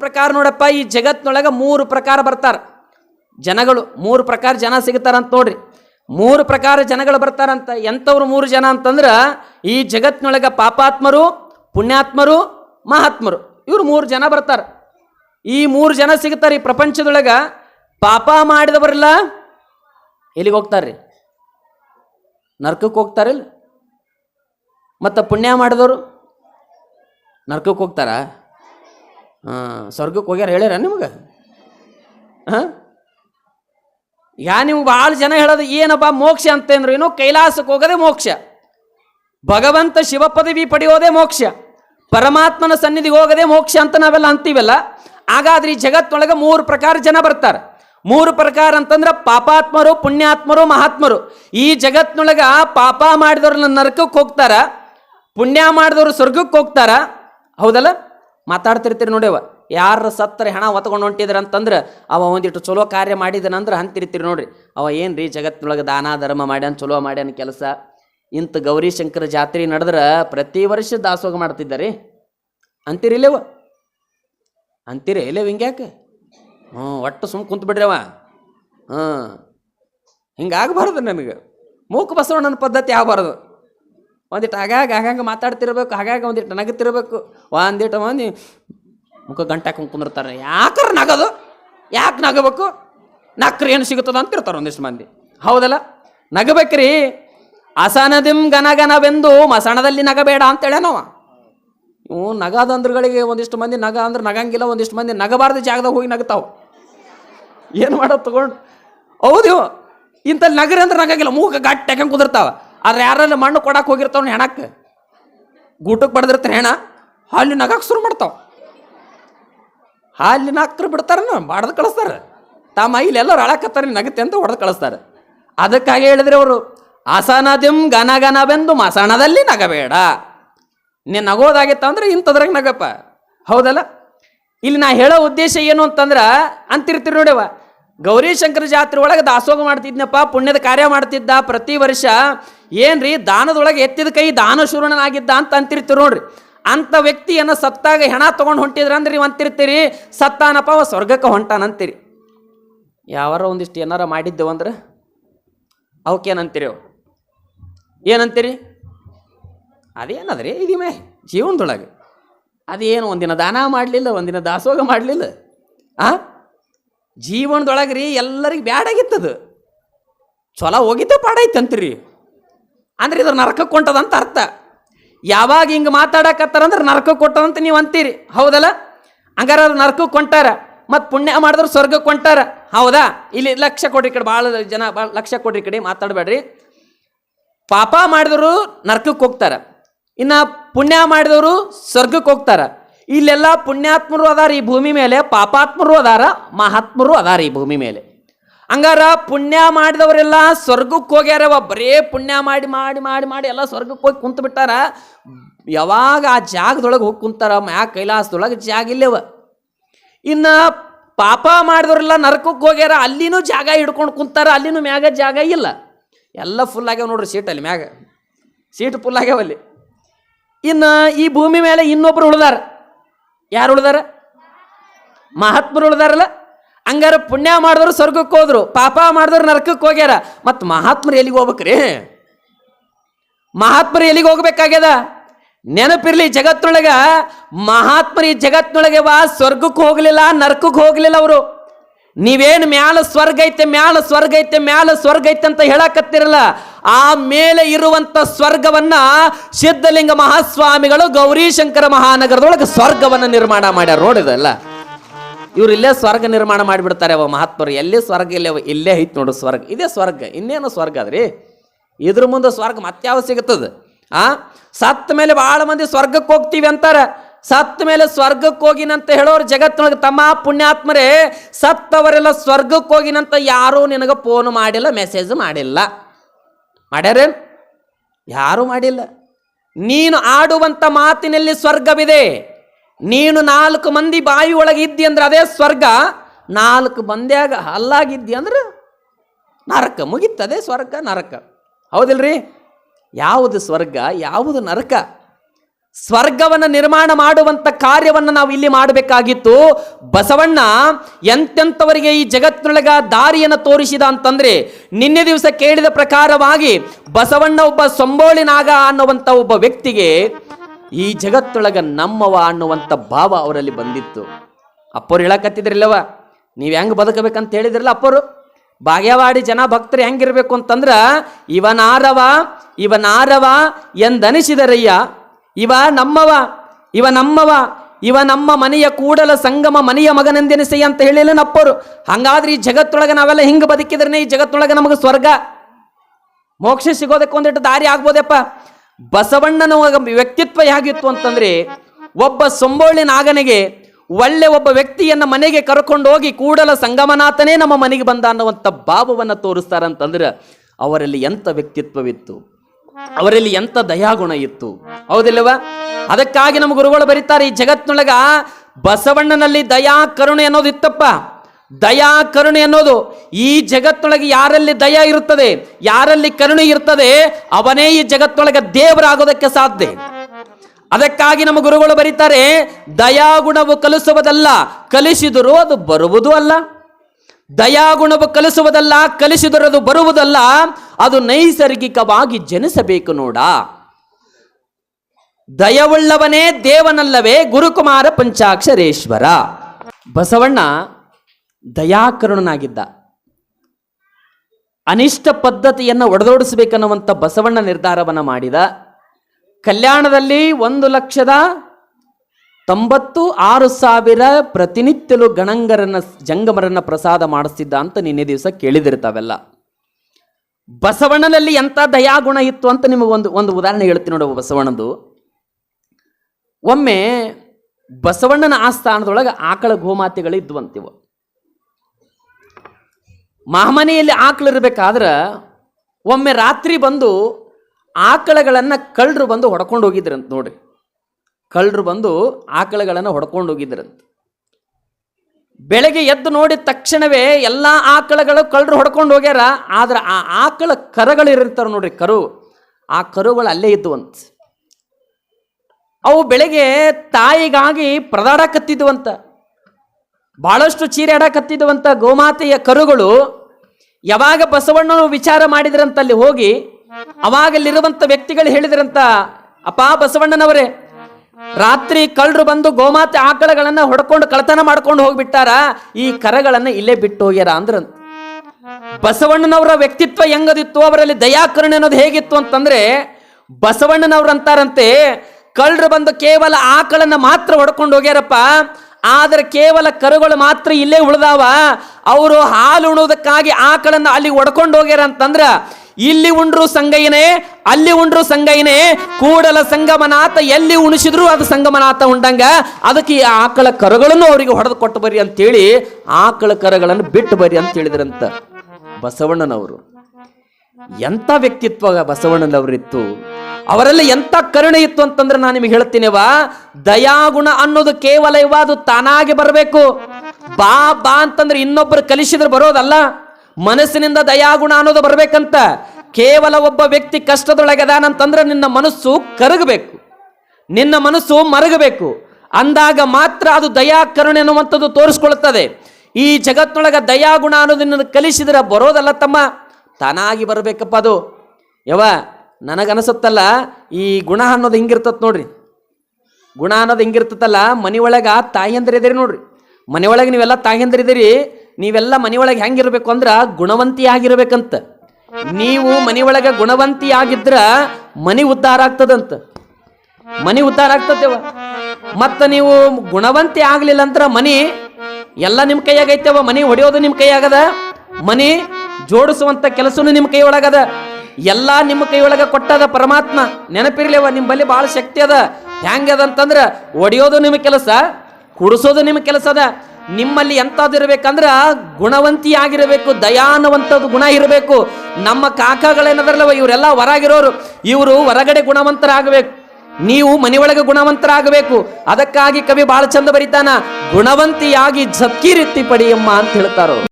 ಪ್ರಕಾರ ನೋಡಪ್ಪ, ಈ ಜಗತ್ತಿನೊಳಗೆ ಮೂರು ಪ್ರಕಾರ ಬರ್ತಾರೆ. ಜನಗಳು, ಮೂರು ಪ್ರಕಾರ ಜನ ಸಿಗ್ತಾರಂತ ನೋಡ್ರಿ. ಮೂರು ಪ್ರಕಾರ ಜನಗಳು ಬರ್ತಾರಂತ, ಎಂಥವ್ರು ಮೂರು ಜನ ಅಂತಂದ್ರೆ, ಈ ಜಗತ್ತಿನೊಳಗೆ ಪಾಪಾತ್ಮರು, ಪುಣ್ಯಾತ್ಮರು, ಮಹಾತ್ಮರು, ಇವ್ರು ಮೂರು ಜನ ಬರ್ತಾರೆ. ಈ ಮೂರು ಜನ ಸಿಗ್ತಾರೆ ಈ ಪ್ರಪಂಚದೊಳಗೆ, ಪಾಪ ಮಾಡಿದವರೆಲ್ಲ ಎಲ್ಲಿಗೆ ಹೋಗ್ತಾರ್ರಿ? ನರ್ಕಕ್ಕೆ ಹೋಗ್ತಾರಿಲ್ಲ? ಮತ್ತು ಪುಣ್ಯ ಮಾಡಿದವರು ನರ್ಕಕ್ಕೆ ಹೋಗ್ತಾರಾ? ಹಾಂ, ಸ್ವರ್ಗಕ್ಕೆ ಹೋಗ್ಯಾರ ಹೇಳ್ಯಾರ ನಿಮ್ಗೆ? ಹಾಂ? ಯಾ ನಿಮ್ಗೆ ಭಾಳ ಜನ ಹೇಳೋದು, ಏನಪ್ಪ ಮೋಕ್ಷ ಅಂತಂದ್ರೆ? ಏನು ಕೈಲಾಸಕ್ಕೆ ಹೋಗೋದೇ ಮೋಕ್ಷ. ಭಗವಂತ ಶಿವ ಪದವಿ ಪಡೆಯೋದೇ ಮೋಕ್ಷ. ಪರಮಾತ್ಮನ ಸನ್ನಿಧಿಗೆ ಹೋಗೋದೇ ಮೋಕ್ಷ ಅಂತ ನಾವೆಲ್ಲ ಅಂತೀವಲ್ಲ? ಹಾಗಾದ್ರೆ ಈ ಜಗತ್ತೊಳಗೆ ಮೂರು ಪ್ರಕಾರ ಜನ ಬರ್ತಾರೆ. ಮೂರು ಪ್ರಕಾರ ಅಂತಂದ್ರೆ ಪಾಪಾತ್ಮರು, ಪುಣ್ಯಾತ್ಮರು, ಮಹಾತ್ಮರು. ಈ ಜಗತ್ತಿನೊಳಗೆ ಪಾಪ ಮಾಡಿದವ್ರನ್ನ ನರಕಕ್ಕೆ ಹೋಗ್ತಾರ, ಪುಣ್ಯ ಮಾಡಿದವರು ಸ್ವರ್ಗಕ್ಕೆ ಹೋಗ್ತಾರ. ಹೌದಲ್ಲ? ಮಾತಾಡ್ತಿರ್ತೀರಿ ನೋಡ್ಯವ ಯಾರು ಸತ್ತರ ಹೆಣ ಒತ್ಕೊಂಡು ಹೊಂಟಿದ್ರ ಅಂತಂದ್ರೆ ಅವ ಒಂದಿಟ್ಟು ಚಲೋ ಕಾರ್ಯ ಮಾಡಿದನಂದ್ರೆ ಅಂತಿರ್ತೀರಿ ನೋಡ್ರಿ. ಅವ ಏನು ರೀ ಜಗತ್ತಿನೊಳಗೆ ದಾನ, ಧರ್ಮ ಮಾಡ್ಯಾನ, ಚಲೋ ಮಾಡ್ಯಾನ ಕೆಲಸ. ಇಂಥ ಗೌರಿ ಶಂಕರ ಜಾತ್ರೆ ನಡೆದ್ರೆ ಪ್ರತಿ ವರ್ಷ ದಾಸೋಗ ಮಾಡ್ತಿದ್ದಾರೆ. ಅಂತೀರಿಲ್ಲವ ಅಂತೀರಿ ಇಲ್ಲವ ಹಿಂಗ್ಯಾಕೆ? ಹ್ಞೂ, ಒಟ್ಟು ಸುಮ್ ಕುಂತು ಅವ. ಹಾಂ ಹಿಂಗಾಗಬಾರ್ದು ನಮಗೆ. ಮೂಕ ಬಸವಣ್ಣನ ಪದ್ಧತಿ ಆಗಬಾರ್ದು. ಒಂದಿಟ್ಟು ಆಗಾಗ ಆಗಾಗ ಮಾತಾಡ್ತಿರ್ಬೇಕು, ಆಗಾಗ ಒಂದಿಟ್ಟು ನಗುತ್ತಿರ್ಬೇಕು. ಒಂದಿಟ್ಟು ಮಂದಿ ಮುಖ ಗಂಟೆ ಕುಂಕುಂದಿರ್ತಾರೆ ಕುಂದಿರ್ತಾರೆ. ನಗೋದು? ಯಾಕೆ ನಗಬೇಕು? ನಕ್ರಿ ಏನು ಸಿಗುತ್ತದ ಅಂತಿರ್ತಾರೆ ಒಂದಿಷ್ಟು ಮಂದಿ. ಹೌದಲ್ಲ? ನಗಬೇಕ್ರಿ. ಅಸನದಿಂ ಗನಗನವೆಂದು ಮಸಣದಲ್ಲಿ ನಗಬೇಡ ಅಂತೇಳೇನವ ನಾವ ಇವು ನಗದಂದ್ರಗಳಿಗೆ ಒಂದಿಷ್ಟು ಮಂದಿ ನಗ ಅಂದ್ರೆ ನಗಂಗಿಲ್ಲ, ಒಂದಿಷ್ಟು ಮಂದಿ ನಗಬಾರ್ದು ಜಾಗದಾಗ ಹೋಗಿ ನಗ್ತಾವೆ. ಏನು ಮಾಡೋದು ತಗೊಂಡು? ಹೌದು ಇಂಥಲ್ಲಿ ನಗರಿ ಅಂದ್ರೆ ನಗಂಗಿಲ್ಲ ಮೂಗ ಗಟ್ಟಿ ಹಾಕಂಗೆ ಕುದಿರ್ತಾವ. ಆದ್ರೆ ಯಾರಲ್ಲಿ ಮಣ್ಣು ಕೊಡಕ್ಕೆ ಹೋಗಿರ್ತಾವ ಹೆಣಕ್ಕೆ ಗೂಟಕ್ಕೆ ಬಡ್ದಿರ್ತಾರೆ ಹೆಣ ಹಾಲು ನಗಕ್ಕೆ ಶುರು ಮಾಡ್ತಾವ. ಹಾಲಿನ ಹಾಕ್ರು ಬಿಡ್ತಾರನ ಬಾಡ್ದು ಕಳಿಸ್ತಾರೆ. ತಮ್ಮ ಇಲ್ಲೆಲ್ಲರೂ ಅಳಕತ್ತಾರೆ ನಗತ್ತೆ ಅಂತ ಹೊಡೆದು ಕಳಿಸ್ತಾರೆ. ಅದಕ್ಕಾಗಿ ಹೇಳಿದ್ರೆ ಅವರು ಅಸನದಿಂ ಗನಗನವೆಂದು ಮಸಣದಲ್ಲಿ ನಗಬೇಡ. ನೀನು ನಗೋದಾಗಿತ್ತ ಅಂದ್ರೆ ಇಂಥದ್ರಾಗ ನಗಪ್ಪ. ಹೌದಲ್ಲ? ಇಲ್ಲಿ ನಾ ಹೇಳೋ ಉದ್ದೇಶ ಏನು ಅಂತಂದ್ರೆ, ಅಂತಿರ್ತೀರಿ ನೋಡ್ಯವ ಗೌರಿ ಶಂಕರ ಜಾತ್ರೆ ಒಳಗೆ ದಾಸೋಗ ಮಾಡ್ತಿದ್ನಪ್ಪ, ಪುಣ್ಯದ ಕಾರ್ಯ ಮಾಡ್ತಿದ್ದ ಪ್ರತಿ ವರ್ಷ ಏನ್ರಿ? ದಾನದೊಳಗೆ ಎತ್ತಿದ ಕೈ ದಾನಶೂರನಾಗಿದ್ದ ಅಂತ ಅಂತಿರ್ತೀರಿ ನೋಡ್ರಿ. ಅಂಥ ವ್ಯಕ್ತಿಯನ್ನು ಸತ್ತಾಗ ಹೆಣ ತೊಗೊಂಡು ಹೊಂಟಿದ್ರ ಅಂದ್ರೆ ನೀವು ಅಂತಿರ್ತೀರಿ. ಸತ್ತಾನಪ್ಪ ಅವ ಸ್ವರ್ಗಕ್ಕೆ ಹೊಂಟಾನಂತೀರಿ. ಯಾವಾರ ಒಂದಿಷ್ಟು ಏನಾರ ಮಾಡಿದ್ದೆವು ಅಂದ್ರೆ? ಅವಕ್ಕೇನಂತೀರಿ ಅವು? ಏನಂತೀರಿ? ಅದೇನದ್ರಿ? ಇದೀಮೆ ಜೀವನದೊಳಗೆ. ಅದೇನು ಒಂದಿನ ದಾನ ಮಾಡಲಿಲ್ಲ, ಒಂದಿನ ದಾಸೋಗ ಮಾಡಲಿಲ್ಲ? ಆ? ಜೀವನದೊಳಗೆ ರೀ ಎಲ್ಲರಿಗೆ ಬ್ಯಾಡಾಗಿತ್ತದು. ಚೊಲ ಹೋಗಿದ್ದೆ ಪಾಡೈತಂತ್ರಿ ಅಂದ್ರೆ ಇದ್ರ ನರಕ ಕೊಂಟದಂತ ಅರ್ಥ. ಯಾವಾಗ ಹಿಂಗೆ ಮಾತಾಡಕತ್ತಾರಂದ್ರೆ ನರಕ ಕೊಟ್ಟದಂತ ನೀವು ಅಂತೀರಿ. ಹೌದಲ್ಲ? ಹಂಗಾರ ಅವ್ರು ನರಕಕ್ಕೆ ಕೊಂಟಾರ. ಮತ್ತು ಪುಣ್ಯ ಮಾಡಿದ್ರೆ ಸ್ವರ್ಗ ಕೊಂಟಾರ. ಹೌದಾ? ಇಲ್ಲಿ ಲಕ್ಷ ಕೊಡ್ರಿ ಕಡೆ ಭಾಳ ಜನ ಭಾಳ ಲಕ್ಷ ಕೊಡ್ರಿ ಕಡೆ ಮಾತಾಡಬೇಡ್ರಿ. ಪಾಪ ಮಾಡಿದವರು ನರಕಕ್ಕೆ ಹೋಗ್ತಾರೆ. ಇನ್ನು ಪುಣ್ಯ ಮಾಡಿದವರು ಸ್ವರ್ಗಕ್ಕೆ ಹೋಗ್ತಾರೆ. ಇಲ್ಲೆಲ್ಲ ಪುಣ್ಯಾತ್ಮರು ಅದಾರ ಈ ಭೂಮಿ ಮೇಲೆ, ಪಾಪಾತ್ಮರು ಅದಾರ, ಮಹಾತ್ಮರು ಅದಾರ ಈ ಭೂಮಿ ಮೇಲೆ. ಹಂಗಾರ ಪುಣ್ಯ ಮಾಡಿದವರೆಲ್ಲ ಸ್ವರ್ಗಕ್ಕೆ ಹೋಗ್ಯಾರವ, ಬರೇ ಪುಣ್ಯ ಮಾಡಿ ಮಾಡಿ ಮಾಡಿ ಮಾಡಿ ಎಲ್ಲ ಸ್ವರ್ಗಕ್ಕೆ ಹೋಗಿ ಕುಂತು ಬಿಟ್ಟಾರ. ಯಾವಾಗ ಆ ಜಾಗದೊಳಗೆ ಹೋಗಿ ಕುಂತಾರ, ಮ್ಯಾ ಕೈಲಾಸದೊಳಗೆ ಜಾಗ ಇಲ್ಲವ. ಇನ್ನು ಪಾಪ ಮಾಡಿದವರೆಲ್ಲ ನರಕಕ್ಕೆ ಹೋಗ್ಯಾರ, ಅಲ್ಲಿನೂ ಜಾಗ ಹಿಡ್ಕೊಂಡು ಕುಂತಾರ, ಅಲ್ಲಿನೂ ಮ್ಯಾಗ ಜಾಗ ಇಲ್ಲ. ಎಲ್ಲ ಫುಲ್ ಆಗ್ಯಾವ ನೋಡ್ರಿ ಸೀಟ್ ಅಲ್ಲಿ ಮ್ಯಾಗ. ಸೀಟ್ ಫುಲ್ ಆಗ್ಯಾವ ಅಲ್ಲಿ. ಇನ್ನು ಈ ಭೂಮಿ ಮೇಲೆ ಇನ್ನೊಬ್ರು ಉಳ್ದಾರ. ಯಾರು ಉಳ್ದಾರ? ಮಹಾತ್ಮರು ಉಳ್ದಾರಲ್ಲ? ಹಂಗಾರ ಪುಣ್ಯ ಮಾಡಿದ್ರು ಸ್ವರ್ಗಕ್ಕೆ ಹೋದ್ರು, ಪಾಪ ಮಾಡಿದ್ರು ನರಕಕ್ಕೆ ಹೋಗ್ಯಾರ. ಮತ್ತು ಮಹಾತ್ಮರು ಎಲ್ಲಿಗೆ ಹೋಗ್ಬೇಕ್ರಿ? ಮಹಾತ್ಮರು ಎಲ್ಲಿಗೆ ಹೋಗ್ಬೇಕಾಗ್ಯದ? ನೆನಪಿರ್ಲಿ, ಜಗತ್ತೊಳಗ ಮಹಾತ್ಮರು ಈ ಜಗತ್ತಿನೊಳಗೆ ವಾ, ಸ್ವರ್ಗಕ್ಕೆ ಹೋಗ್ಲಿಲ್ಲ, ನರಕಕ್ಕೆ ಹೋಗ್ಲಿಲ್ಲ ಅವರು. ನೀವೇನು ಮ್ಯಾಲ ಸ್ವರ್ಗ ಐತೆ, ಮ್ಯಾಲ ಸ್ವರ್ಗ ಐತೆ, ಮ್ಯಾಲ ಸ್ವರ್ಗ ಐತೆ ಅಂತ ಹೇಳಕತ್ತಿರಲ್ಲ, ಆ ಮೇಲೆ ಇರುವಂತ ಸ್ವರ್ಗವನ್ನ ಸಿದ್ಧಲಿಂಗ ಮಹಾಸ್ವಾಮಿಗಳು ಗೌರಿಶಂಕರ ಮಹಾನಗರದೊಳಗೆ ಸ್ವರ್ಗವನ್ನ ನಿರ್ಮಾಣ ಮಾಡ್ಯಾರ. ನೋಡಿದಲ್ಲ ಇವ್ರು ಇಲ್ಲೇ ಸ್ವರ್ಗ ನಿರ್ಮಾಣ ಮಾಡಿಬಿಡ್ತಾರೆ ಅವ ಮಹಾತ್ಮರು. ಎಲ್ಲಿ ಸ್ವರ್ಗ ಇಲ್ಲೇ ಇಲ್ಲೇ ಐತಿ ನೋಡು ಸ್ವರ್ಗ. ಇದೇ ಸ್ವರ್ಗ. ಇನ್ನೇನು ಸ್ವರ್ಗ ಅದ್ರಿ? ಇದ್ರ ಮುಂದೆ ಸ್ವರ್ಗ ಮತ್ಯಾವ ಸಿಗುತ್ತದೆ? ಆ? ಸತ್ತ ಮೇಲೆ ಭಾಳ ಮಂದಿ ಸ್ವರ್ಗಕ್ಕೆ ಹೋಗ್ತೀವಿ ಅಂತಾರೆ. ಸತ್ತ ಮೇಲೆ ಸ್ವರ್ಗಕ್ಕೆ ಹೋಗಿನಂತ ಹೇಳೋರು ಜಗತ್ತಿನೊಳಗೆ ತಮ್ಮ ಪುಣ್ಯಾತ್ಮರೇ, ಸತ್ತವರೆಲ್ಲ ಸ್ವರ್ಗಕ್ಕೆ ಹೋಗಿನಂತ ಯಾರೂ ನಿನಗೆ ಫೋನ್ ಮಾಡಿಲ್ಲ ಮೆಸೇಜ್ ಮಾಡಿಲ್ಲ. ಮಾಡ್ಯಾರೇನು? ಯಾರೂ ಮಾಡಿಲ್ಲ. ನೀನು ಆಡುವಂಥ ಮಾತಿನಲ್ಲಿ ಸ್ವರ್ಗವಿದೆ. ನೀನು ನಾಲ್ಕು ಮಂದಿ ಬಾಯಿ ಒಳಗೆ ಇದ್ದಿ ಅಂದ್ರೆ ಅದೇ ಸ್ವರ್ಗ, ನಾಲ್ಕು ಮಂದ್ಯಾಗ ಹಲ್ಲಾಗಿದ್ದಿ ಅಂದ್ರೆ ನರಕ. ಮುಗಿತದೆ ಸ್ವರ್ಗ, ನರಕ. ಹೌದಿಲ್ರಿ? ಯಾವುದು ಸ್ವರ್ಗ, ಯಾವುದು ನರಕ? ಸ್ವರ್ಗವನ್ನು ನಿರ್ಮಾಣ ಮಾಡುವಂತ ಕಾರ್ಯವನ್ನು ನಾವು ಇಲ್ಲಿ ಮಾಡಬೇಕಾಗಿತ್ತು. ಬಸವಣ್ಣ ಎಂತೆಂಥವರಿಗೆ ಈ ಜಗತ್ತಿನೊಳಗ ದಾರಿಯನ್ನು ತೋರಿಸಿದ ಅಂತಂದ್ರೆ, ನಿನ್ನೆ ದಿವಸ ಕೇಳಿದ ಪ್ರಕಾರವಾಗಿ ಬಸವಣ್ಣ ಒಬ್ಬ ಸೊಂಬೋಳಿನಾಗ ಅನ್ನುವಂಥ ಒಬ್ಬ ವ್ಯಕ್ತಿಗೆ ಈ ಜಗತ್ತೊಳಗ ನಮ್ಮವ ಅನ್ನುವಂಥ ಭಾವ ಅವರಲ್ಲಿ ಬಂದಿತ್ತು. ಅಪ್ಪರು ಹೇಳಕತ್ತಿದ್ರಿಲ್ಲವ? ನೀವು ಹೆಂಗೆ ಬದುಕಬೇಕಂತ ಹೇಳಿದ್ರಲ್ಲ ಅಪ್ಪರು? ಭಾಗ್ಯವಾಡಿ ಜನ ಭಕ್ತರು ಹೆಂಗಿರ್ಬೇಕು ಅಂತಂದ್ರೆ ಇವನಾರವ ಇವನಾರವ ಎಂದನಿಸಿದರಯ್ಯ, ಇವ ನಮ್ಮವ ಇವ ನಮ್ಮವ, ಇವ ನಮ್ಮ ಮನೆಯ ಕೂಡಲ ಸಂಗಮ ಮನೆಯ ಮಗನೆಂದೆನಿಸಿ ಅಂತ ಹೇಳಿಲ್ಲ ನಪ್ಪರು? ಹಂಗಾದ್ರೆ ಈ ಜಗತ್ತೊಳಗೆ ನಾವೆಲ್ಲ ಹಿಂಗೆ ಬದುಕಿದ್ರೆ ಈ ಜಗತ್ತೊಳಗೆ ನಮಗೆ ಸ್ವರ್ಗ? ಮೋಕ್ಷ ಸಿಗೋದಕ್ಕೆ ಒಂದಿಟ್ಟು ದಾರಿ ಆಗ್ಬೋದಪ್ಪ? ಬಸವಣ್ಣನ ವ್ಯಕ್ತಿತ್ವ ಹೇಗಿತ್ತು ಅಂತಂದ್ರೆ ಒಬ್ಬ ಸೊಂಬೋಳಿ ನಾಗನಿಗೆ ಒಳ್ಳೆ ಒಬ್ಬ ವ್ಯಕ್ತಿಯನ್ನ ಮನೆಗೆ ಕರ್ಕೊಂಡು ಹೋಗಿ ಕೂಡಲ ಸಂಗಮನಾಥನೇ ನಮ್ಮ ಮನೆಗೆ ಬಂದ ಅನ್ನುವಂಥ ಭಾವವನ್ನು ತೋರಿಸ್ತಾರಂತಂದ್ರೆ ಅವರಲ್ಲಿ ಎಂಥ ವ್ಯಕ್ತಿತ್ವವಿತ್ತು? ಅವರಲ್ಲಿ ಎಂಥ ದಯಾಗುಣ ಇತ್ತು? ಹೌದಿಲ್ಲವ? ಅದಕ್ಕಾಗಿ ನಮ್ಮ ಗುರುಗಳು ಬರೀತಾರೆ ಈ ಜಗತ್ತಿನೊಳಗ ಬಸವಣ್ಣನಲ್ಲಿ ದಯಾ, ಕರುಣೆ ಅನ್ನೋದು ಇತ್ತಪ್ಪ. ದಯಾ ಕರುಣೆ ಅನ್ನೋದು ಈ ಜಗತ್ತೊಳಗೆ ಯಾರಲ್ಲಿ ದಯಾ ಇರುತ್ತದೆ, ಯಾರಲ್ಲಿ ಕರುಣೆ ಇರ್ತದೆ, ಅವನೇ ಈ ಜಗತ್ತೊಳಗೆ ದೇವರಾಗೋದಕ್ಕೆ ಸಾಧ್ಯ. ಅದಕ್ಕಾಗಿ ನಮ್ಮ ಗುರುಗಳು ಬರೀತಾರೆ ದಯಾಗುಣವು ಕಲಿಸುವುದಲ್ಲ, ಕಲಿಸಿದರೂ ಅದು ಬರುವುದೂ ಅಲ್ಲ. ದಯಾಗುಣವು ಕಲಿಸುವುದಲ್ಲ, ಕಲಿಸಿದರೂ ಅದು ಬರುವುದಲ್ಲ, ಅದು ನೈಸರ್ಗಿಕವಾಗಿ ಜನಿಸಬೇಕು ನೋಡ. ದಯವುಳ್ಳವನೇ ದೇವನಲ್ಲವೇ ಗುರುಕುಮಾರ ಪಂಚಾಕ್ಷರೇಶ್ವರ. ಬಸವಣ್ಣ ದಯಾಕರುಣನಾಗಿದ್ದ. ಅನಿಷ್ಟ ಪದ್ಧತಿಯನ್ನು ಒಡೆದೋಡಿಸಬೇಕನ್ನುವಂಥ ಬಸವಣ್ಣ ನಿರ್ಧಾರವನ್ನು ಮಾಡಿದ. ಕಲ್ಯಾಣದಲ್ಲಿ ಒಂದು ಲಕ್ಷದ ತೊಂಬತ್ತು ಆರು ಸಾವಿರ ಪ್ರತಿನಿತ್ಯಲು ಗಣಂಗರನ್ನ, ಜಂಗಮರನ್ನ ಪ್ರಸಾದ ಮಾಡಿಸ್ತಿದ್ದ ಅಂತ ನಿನ್ನೆ ದಿವಸ ಕೇಳಿದಿರ್ತಾವೆಲ್ಲ. ಬಸವಣ್ಣನಲ್ಲಿ ಎಂಥ ದಯಾಗುಣ ಇತ್ತು ಅಂತ ನಿಮಗೆ ಒಂದು ಒಂದು ಉದಾಹರಣೆ ಹೇಳ್ತೀನಿ ನೋಡುವ ಬಸವಣ್ಣದು. ಒಮ್ಮೆ ಬಸವಣ್ಣನ ಆಸ್ಥಾನದೊಳಗೆ ಆಕಳ ಗೋಮಾತೆಗಳು ಇದ್ವಂತಿವ ಮಹಾಮನೆಯಲ್ಲಿ ಆಕಳಿರ್ಬೇಕಾದ್ರೆ ಒಮ್ಮೆ ರಾತ್ರಿ ಬಂದು ಆಕಳಗಳನ್ನು ಕಳ್ಳರು ಬಂದು ಹೊಡ್ಕೊಂಡು ಹೋಗಿದ್ರಂತ ನೋಡ್ರಿ. ಕಳ್ಳರು ಬಂದು ಆಕಳಗಳನ್ನು ಹೊಡ್ಕೊಂಡು ಹೋಗಿದ್ರಂತ. ಬೆಳಗ್ಗೆ ಎದ್ದು ನೋಡಿದ ತಕ್ಷಣವೇ ಎಲ್ಲ ಆಕಳಗಳು ಕಳ್ಳರು ಹೊಡ್ಕೊಂಡು ಹೋಗ್ಯಾರ. ಆದ್ರೆ ಆ ಆಕಳ ಕರಗಳು ಇರ್ತಾರ ನೋಡ್ರಿ ಕರು. ಆ ಕರುಗಳು ಅಲ್ಲೇ ಇದ್ದುವಂತ. ಅವು ಬೆಳಗ್ಗೆ ತಾಯಿಗಾಗಿ ಪ್ರದಾಡಕತ್ತಿದ್ವಂತ ಬಹಳಷ್ಟು ಚೀರಾಡಕತ್ತಿದ್ವಂತ ಗೋಮಾತೆಯ ಕರುಗಳು ಯಾವಾಗ ಬಸವಣ್ಣನು ವಿಚಾರ ಮಾಡಿದ್ರಂತಲ್ಲಿ ಹೋಗಿ ಅವಾಗಲ್ಲಿರುವಂತ ವ್ಯಕ್ತಿಗಳು ಹೇಳಿದ್ರಂತ ಅಪಾ ಬಸವಣ್ಣನವರೇ, ರಾತ್ರಿ ಕಳ್ಳರು ಬಂದು ಗೋಮಾತೆ ಆಕಳಗಳನ್ನ ಹೊಡ್ಕೊಂಡು ಕಳತನ ಮಾಡ್ಕೊಂಡು ಹೋಗ್ಬಿಟ್ಟಾರ? ಈ ಕರಗಳನ್ನ ಇಲ್ಲೇ ಬಿಟ್ಟು ಹೋಗ್ಯಾರ? ಅಂದ್ರಂತ. ಬಸವಣ್ಣನವರ ವ್ಯಕ್ತಿತ್ವ ಹೆಂಗದಿತ್ತು, ಅವರಲ್ಲಿ ದಯಾಕರುಣೆ ಅನ್ನೋದು ಹೇಗಿತ್ತು ಅಂತಂದ್ರೆ, ಬಸವಣ್ಣನವ್ರು ಅಂತಾರಂತೆ, ಕಳ್ಳರು ಬಂದು ಕೇವಲ ಆಕಳನ್ನ ಮಾತ್ರ ಹೊಡ್ಕೊಂಡು ಹೋಗ್ಯಾರಪ್ಪ ಆದ್ರೆ ಕೇವಲ ಕರುಗಳು ಮಾತ್ರ ಇಲ್ಲೇ ಉಳಿದಾವ. ಅವರು ಹಾಲು ಉಣೋದಕ್ಕಾಗಿ ಆಕಳನ್ನ ಅಲ್ಲಿ ಒಡ್ಕೊಂಡು ಹೋಗ್ಯಾರ ಅಂತಂದ್ರ, ಇಲ್ಲಿ ಉಂಡ್ರು ಸಂಗಯ್ಯನೇ, ಅಲ್ಲಿ ಉಂಡ್ರು ಸಂಗಯ್ಯನೇ, ಕೂಡಲ ಸಂಗಮನಾಥ ಎಲ್ಲಿ ಉಣಿಸಿದ್ರು ಅದು ಸಂಗಮನಾಥ ಉಂಡಂಗ. ಅದಕ್ಕೆ ಈ ಆಕಳ ಕರುಗಳನ್ನು ಅವರಿಗೆ ಹೊಡೆದು ಕೊಟ್ಟು ಬರ್ರಿ ಅಂತೇಳಿ ಆಕಳ ಕರುಗಳನ್ನು ಬಿಟ್ಟು ಬರ್ರಿ ಅಂತ ಹೇಳಿದ್ರಂತ ಬಸವಣ್ಣನವರು. ಎಂಥ ವ್ಯಕ್ತಿತ್ವ ಬಸವಣ್ಣನವರಿತ್ತು? ಅವರಲ್ಲಿ ಎಂಥ ಕರುಣೆ ಇತ್ತು ಅಂತಂದ್ರೆ ನಾನು ನಿಮಗೆ ಹೇಳ್ತೀನಿವಾ ದಯಾಗುಣ ಅನ್ನೋದು ಕೇವಲ ಇವ ಅದು ತಾನಾಗಿ ಬರಬೇಕು. ಬಾ ಬಾ ಅಂತಂದ್ರೆ ಇನ್ನೊಬ್ಬರು ಕಲಿಸಿದ್ರೆ ಬರೋದಲ್ಲ. ಮನಸ್ಸಿನಿಂದ ದಯಾಗುಣ ಅನ್ನೋದು ಬರಬೇಕಂತ. ಕೇವಲ ಒಬ್ಬ ವ್ಯಕ್ತಿ ಕಷ್ಟದೊಳಗದಾನಂತಂದ್ರೆ ನಿನ್ನ ಮನಸ್ಸು ಕರಗಬೇಕು. ನಿನ್ನ ಮನಸ್ಸು ಮರಗಬೇಕು. ಅಂದಾಗ ಮಾತ್ರ ಅದು ದಯಾ ಕರುಣೆ ಅನ್ನುವಂಥದ್ದು ತೋರಿಸ್ಕೊಳ್ತದೆ. ಈ ಜಗತ್ತಿನೊಳಗ ದಯಾಗುಣ ಅನ್ನೋದು ನಿನ್ನ ಕಲಿಸಿದ್ರೆ ಬರೋದಲ್ಲ ತಮ್ಮ. ತಾನಾಗಿ ಬರಬೇಕಪ್ಪ ಅದು. ಯವ ನನಗನಿಸುತ್ತಲ್ಲ, ಈ ಗುಣ ಅನ್ನೋದು ಹಿಂಗಿರ್ತತ್ ನೋಡ್ರಿ. ಗುಣ ಅನ್ನೋದು ಹೆಂಗಿರ್ತತಲ್ಲ ಮನೆಯೊಳಗ ತಾಯಿಯಂದ್ರಿದ್ದೀರಿ ನೋಡ್ರಿ. ಮನೆಯೊಳಗೆ ನೀವೆಲ್ಲ ತಾಯಿಯಂದ್ರಿದ್ದೀರಿ ನೀವೆಲ್ಲ ಮನೆಯೊಳಗೆ ಹೆಂಗಿರ್ಬೇಕು ಅಂದ್ರೆ ಗುಣವಂತಿ ಆಗಿರ್ಬೇಕಂತ ನೀವು ಮನೆಯೊಳಗೆ ಗುಣವಂತಿ ಆಗಿದ್ರ ಮನೆ ಉದ್ಧಾರ ಆಗ್ತದಂತ. ಮನೆ ಉದ್ಧಾರ ಆಗ್ತದೇವ ಮತ್ತ ನೀವು ಗುಣವಂತಿ ಆಗಲಿಲ್ಲ ಅಂದ್ರೆ ಮನೆ ಎಲ್ಲ ನಿಮ್ಮ ಕೈಯಾಗೈತೆವ ಮನಿ ಹೊಡೆಯೋದು ನಿಮ್ಮ ಕೈಯಾಗದ. ಮನಿ ಜೋಡಿಸುವಂತ ಕೆಲಸನೂ ನಿಮ್ಮ ಕೈಯೊಳಗದ. ಎಲ್ಲಾ ನಿಮ್ಮ ಕೈಯೊಳಗ ಕೊಟ್ಟದ ಪರಮಾತ್ಮ ನೆನಪಿರ್ಲಿವ ನಿಮ್ ಬಲ್ಲಿ ಬಹಳ ಶಕ್ತಿ ಅದ. ಹೆಂಗದ ಅಂತಂದ್ರೆ, ಒಡೆಯೋದು ನಿಮ್ಮ ಕೆಲಸ, ಕುಡಿಸೋದು ನಿಮ್ಮ ಕೆಲಸ ಅದ. ನಿಮ್ಮಲ್ಲಿ ಎಂತಾದ್ರು ಇರ್ಬೇಕಂದ್ರ, ಗುಣವಂತಿ ಆಗಿರಬೇಕು ದಯಾ ಅನ್ನುವಂಥದ್ದು ಗುಣ ಇರಬೇಕು. ನಮ್ಮ ಕಾಕಾಗಳೇನದರಲ್ಲವ ಇವರೆಲ್ಲ ಹೊರಗಿರೋರು ಇವರು ಹೊರಗಡೆ ಗುಣವಂತರಾಗಬೇಕು. ನೀವು ಮನೆಯೊಳಗೆ ಗುಣವಂತರಾಗಬೇಕು. ಅದಕ್ಕಾಗಿ ಕವಿ ಬಹಳ ಚಂದ ಬರೀತಾನ, ಗುಣವಂತಿಯಾಗಿ ಝಕ್ಕಿ ರೀತಿ ಪಡಿಯಮ್ಮ ಅಂತ ಹೇಳ್ತಾರೋ.